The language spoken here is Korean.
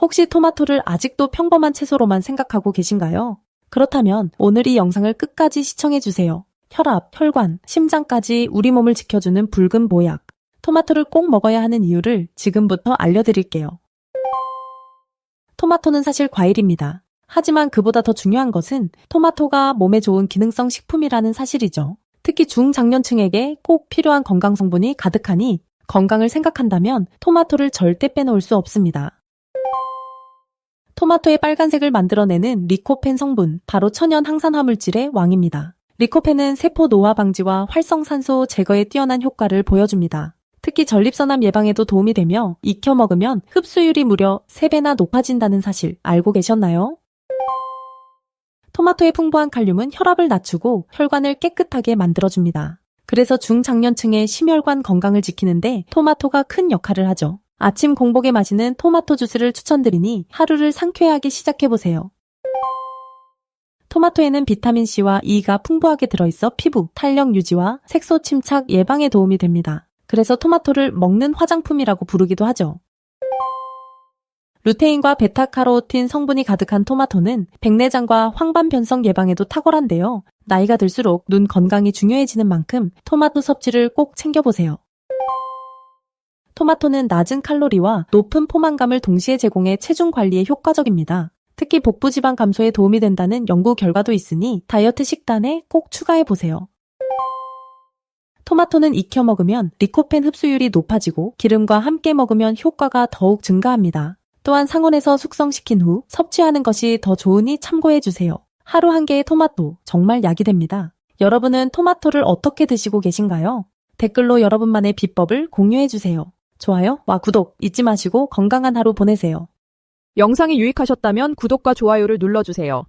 혹시 토마토를 아직도 평범한 채소로만 생각하고 계신가요? 그렇다면 오늘 이 영상을 끝까지 시청해주세요. 혈압, 혈관, 심장까지 우리 몸을 지켜주는 붉은 보약. 토마토를 꼭 먹어야 하는 이유를 지금부터 알려드릴게요. 토마토는 사실 과일입니다. 하지만 그보다 더 중요한 것은 토마토가 몸에 좋은 기능성 식품이라는 사실이죠. 특히 중장년층에게 꼭 필요한 건강 성분이 가득하니 건강을 생각한다면 토마토를 절대 빼놓을 수 없습니다. 토마토의 빨간색을 만들어내는 리코펜 성분, 바로 천연 항산화 물질의 왕입니다. 리코펜은 세포 노화 방지와 활성산소 제거에 뛰어난 효과를 보여줍니다. 특히 전립선암 예방에도 도움이 되며 익혀 먹으면 흡수율이 무려 3배나 높아진다는 사실 알고 계셨나요? 토마토의 풍부한 칼륨은 혈압을 낮추고 혈관을 깨끗하게 만들어줍니다. 그래서 중장년층의 심혈관 건강을 지키는데 토마토가 큰 역할을 하죠. 아침 공복에 마시는 토마토 주스를 추천드리니 하루를 상쾌하게 시작해보세요. 토마토에는 비타민C와 E가 풍부하게 들어있어 피부, 탄력 유지와 색소 침착 예방에 도움이 됩니다. 그래서 토마토를 먹는 화장품이라고 부르기도 하죠. 루테인과 베타카로틴 성분이 가득한 토마토는 백내장과 황반 변성 예방에도 탁월한데요. 나이가 들수록 눈 건강이 중요해지는 만큼 토마토 섭취를 꼭 챙겨보세요. 토마토는 낮은 칼로리와 높은 포만감을 동시에 제공해 체중 관리에 효과적입니다. 특히 복부 지방 감소에 도움이 된다는 연구 결과도 있으니 다이어트 식단에 꼭 추가해 보세요. 토마토는 익혀 먹으면 리코펜 흡수율이 높아지고 기름과 함께 먹으면 효과가 더욱 증가합니다. 또한 상온에서 숙성시킨 후 섭취하는 것이 더 좋으니 참고해 주세요. 하루 한 개의 토마토 정말 약이 됩니다. 여러분은 토마토를 어떻게 드시고 계신가요? 댓글로 여러분만의 비법을 공유해 주세요. 좋아요와 구독 잊지 마시고 건강한 하루 보내세요. 영상이 유익하셨다면 구독과 좋아요를 눌러주세요.